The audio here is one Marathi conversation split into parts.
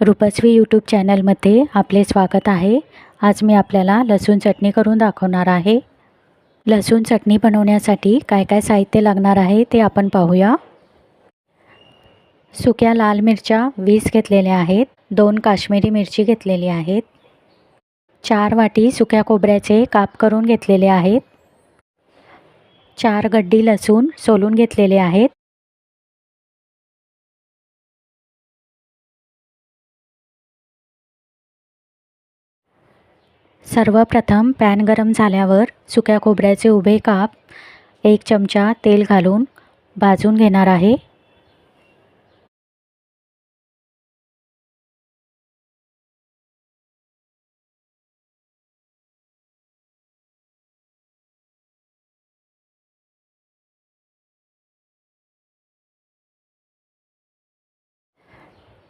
रूपस्वी यूट्यूब चॅनलमध्ये आपले स्वागत आहे. आज मी आपल्याला लसूण चटणी करून दाखवणार आहे. लसूण चटणी बनवण्यासाठी काय काय साहित्य लागणार आहे ते आपण पाहूया. सुक्या लाल मिरच्या वीस घेतलेल्या आहेत. दोन काश्मीरी मिरची घेतलेली आहेत. चार वाटी सुक्या खोबऱ्याचे काप करून घेतलेले आहेत. चार गड्डी लसूण सोलून घेतलेले आहेत. सर्वप्रथम पॅन गरम झाल्यावर सुक्या खोबऱ्याचे उभे काप एक चमचा तेल घालून भाजून घेणार आहे.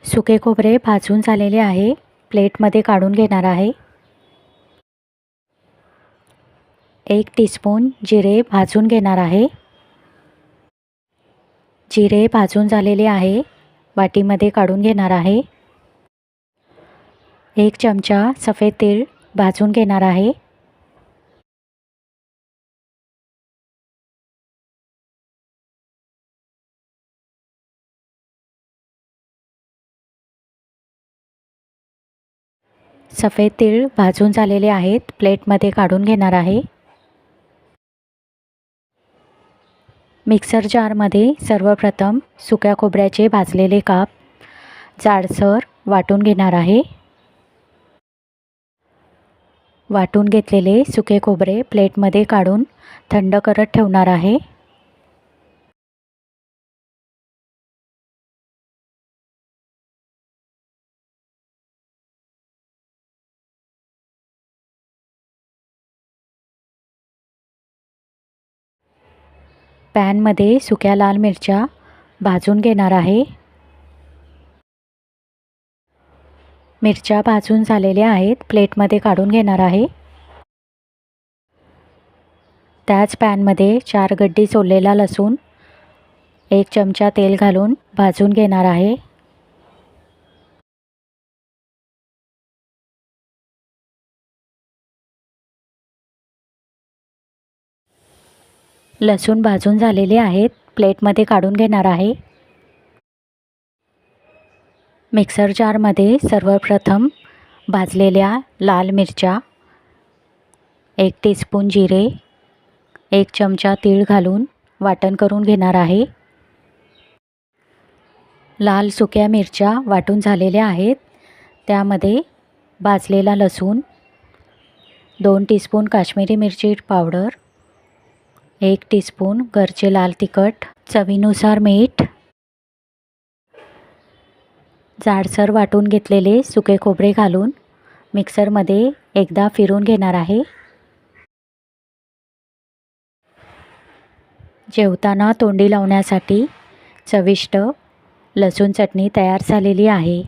सुके खोबरे भाजून झालेले आहे. प्लेटमध्ये काढून घेणार आहे. एक टीस्पून जिरे भाजून घेणार आहे. जिरे भाजून झालेले आहे. वाटीमध्ये काढून घेणार आहे. एक चमचा सफेद तीळ भाजून घेणार आहे. सफेद तीळ भाजून झालेले आहेत. प्लेटमध्ये काढून घेणार आहे. मिक्सर जारमध्ये सर्वप्रथम सुक्या खोबऱ्याचे भाजलेले काप जाडसर वाटून घेणार आहे. वाटून घेतलेले सुके खोबरे प्लेटमध्ये काढून थंड करत ठेवणार आहे. पॅनमध्ये सुक्या लाल मिरच्या भाजून घेणार आहे. मिरच्या भाजून झालेल्या आहेत प्लेटमध्ये काढून घेणार आहे. त्याच पॅनमध्ये चार गड्डी सोललेला लसूण एक चमचा तेल घालून भाजून घेणार आहे. लसूण भाजून झालेले आहेत. प्लेटमध्ये काढून घेणार आहे. मिक्सर जारमध्ये सर्वप्रथम भाजलेल्या लाल मिरच्या एक टीस्पून जिरे एक चमचा तीळ घालून वाटण करून घेणार आहे. लाल सुक्या मिरच्या वाटून झालेल्या आहेत. त्यामध्ये भाजलेला लसूण दोन टीस्पून काश्मीरी मिरची पावडर एक टीस्पून घरचे लाल तिखट चवीनुसार मीठ जाडसर वाटून घेतलेले सुके खोबरे घालून मिक्सरमध्ये एकदा फिरून घेणार आहे. जेवताना तोंडी लावण्यासाठी चविष्ट लसूण चटणी तयार झालेली आहे.